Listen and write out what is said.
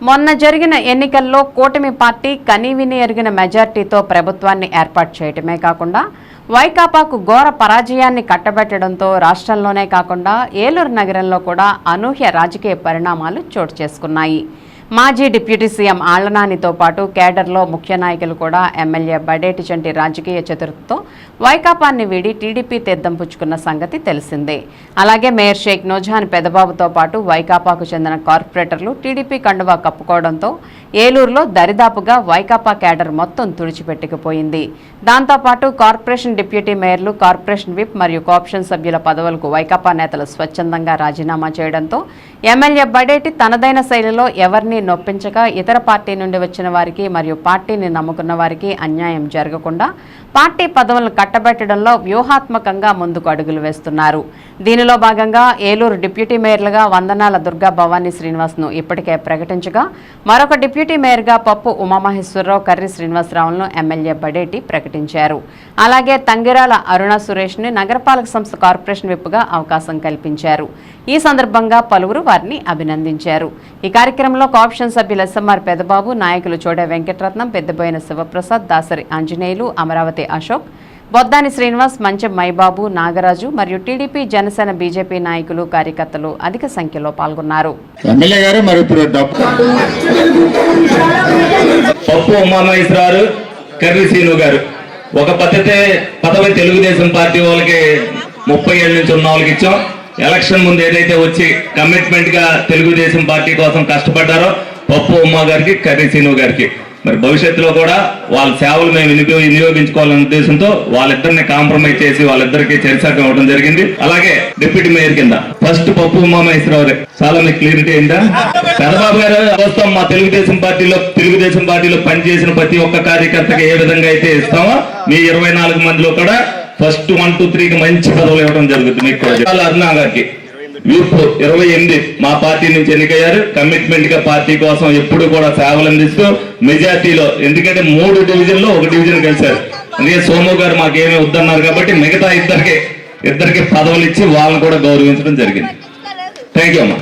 మొన్న జరిగిన ఎన్నికల్లో కూటమి పార్టీ కనీవిని ఎరిగిన మెజార్టీతో ప్రభుత్వాన్ని ఏర్పాటు చేయటమే కాకుండా వైకాపాకు ఘోర పరాజయాన్ని కట్టబెట్టడంతో రాష్ట్రంలోనే కాకుండా ఏలూరు నగరంలో కూడా అనూహ్య రాజకీయ పరిణామాలు చోటు చేసుకున్నాయి. మాజీ డిప్యూటీ సీఎం ఆళ్ళనానితో పాటు కేడర్లో ముఖ్య నాయకులు కూడా ఎమ్మెల్యే బడేటి చంటి రాజకీయ చతుర్థతో వైకాపాన్ని వీడి టీడీపీ తీర్థం పుచ్చుకున్న సంగతి తెలిసిందే. అలాగే మేయర్ షేక్ నోజాన్ పెదబాబుతో పాటు వైకాపాకు చెందిన కార్పొరేటర్లు టీడీపీ కండువా కప్పుకోవడంతో ఏలూరులో దరిదాపుగా వైకాపా కేడర్ మొత్తం తుడిచిపెట్టుకుపోయింది. దాంతోపాటు కార్పొరేషన్ డిప్యూటీ మేయర్లు కార్పొరేషన్ విప్ మరియు కోఆప్షన్ సభ్యుల పదవులకు వైకాపా నేతలు స్వచ్ఛందంగా రాజీనామా చేయడంతో ఎమ్మెల్యే బడేటి తనదైన శైలిలో ఎవరిని నొప్పించక ఇతర పార్టీ నుండి వచ్చిన వారికి మరియు పార్టీని నమ్ముకున్న వారికి అన్యాయం జరగకుండా పార్టీ పదవులను కట్టబెట్టడంలో వ్యూహాత్మకంగా ముందుకు అడుగులు వేస్తున్నారు. దీనిలో భాగంగా ఏలూరు డిప్యూటీ మేయర్లుగా వందనాల దుర్గా భవానీ శ్రీనివాస్ను ఇప్పటికే ప్రకటించగా మరొక డిప్యూటీ మేయర్గా పప్పు ఉమామహేశ్వరరావు కర్రి శ్రీనివాసరావులను ఎమ్మెల్యే బడేటి ప్రకటించారు. అలాగే తంగిరాల అరుణ సురేష్ని నగరపాలక సంస్థ కార్పొరేషన్ విప్పుగా అవకాశం కల్పించారు. ఈ సందర్భంగా పలువురు వారిని అభినందించారు. ఈ కార్యక్రమంలో ఆప్షన్ సభ్యులు ఎస్ఎంఆర్ పెదబాబు నాయకులు చోడ వెంకటరత్నం పెద్దబోయిన శివప్రసాద్ దాసరి ఆంజనేయులు అమరావతి అశోక్ బొద్దాని శ్రీనివాస్ మంచం మైబాబు నాగరాజు మరియు టీడీపీ జనసేన బీజేపీ నాయకులు కార్యకర్తలు అధిక సంఖ్యలో పాల్గొన్నారు. ఒక పద్ధతే పదవి తెలుగుదేశం పార్టీ వాళ్ళకి ముప్పై ఏళ్ళ నుంచి ఉన్న వాళ్ళకి ఇచ్చాం. ఎలక్షన్ ముందు ఏదైతే వచ్చి కమిట్మెంట్గా తెలుగుదేశం పార్టీ కోసం కష్టపడ్డారో పప్పు ఉమ్మ గారికి కర్రీ శ్రీను గారికి. మరి భవిష్యత్తులో కూడా వాళ్ళ సేవలు మేము వినియోగ వినియోగించుకోవాలనే ఉద్దేశంతో వాళ్ళిద్దరిని కాంప్రమైజ్ చేసి వాళ్ళిద్దరికి చరిసాకం ఇవ్వడం జరిగింది. అలాగే డిప్యూటీ మేయర్ కింద. ఫస్ట్ పప్పు ఉమామహేశ్వరరావు చాలా మీకు క్లియరిటీ అయిందా? చంద్రబాబు గారు ప్రస్తుతం మా తెలుగుదేశం పార్టీలో తెలుగుదేశం పార్టీలో పనిచేసిన ప్రతి ఒక్క కార్యకర్తకి ఏ విధంగా అయితే ఇస్తామో మీ ఇరవై నాలుగు మందిలో కూడా ఫస్ట్ వన్ టూ త్రీకి మంచి పదవులు ఇవ్వడం జరుగుతుంది మీకు అరుణా గారికి యూత్ ఇరవై ఎనిమిది. మా పార్టీ నుంచి ఎన్నికయ్యారు. కమిట్మెంట్గా పార్టీ కోసం ఎప్పుడు కూడా సేవలు అందిస్తూ మెజార్టీలో ఎందుకంటే మూడు డివిజన్లో ఒక డివిజన్ గెలిచారు అందుకే సోము గారు మాకేమీ వద్దన్నారు కాబట్టి మిగతా ఇద్దరికి ఇద్దరికి పదవులు ఇచ్చి వాళ్ళని కూడా గౌరవించడం జరిగింది. థ్యాంక్ యూ అమ్మా.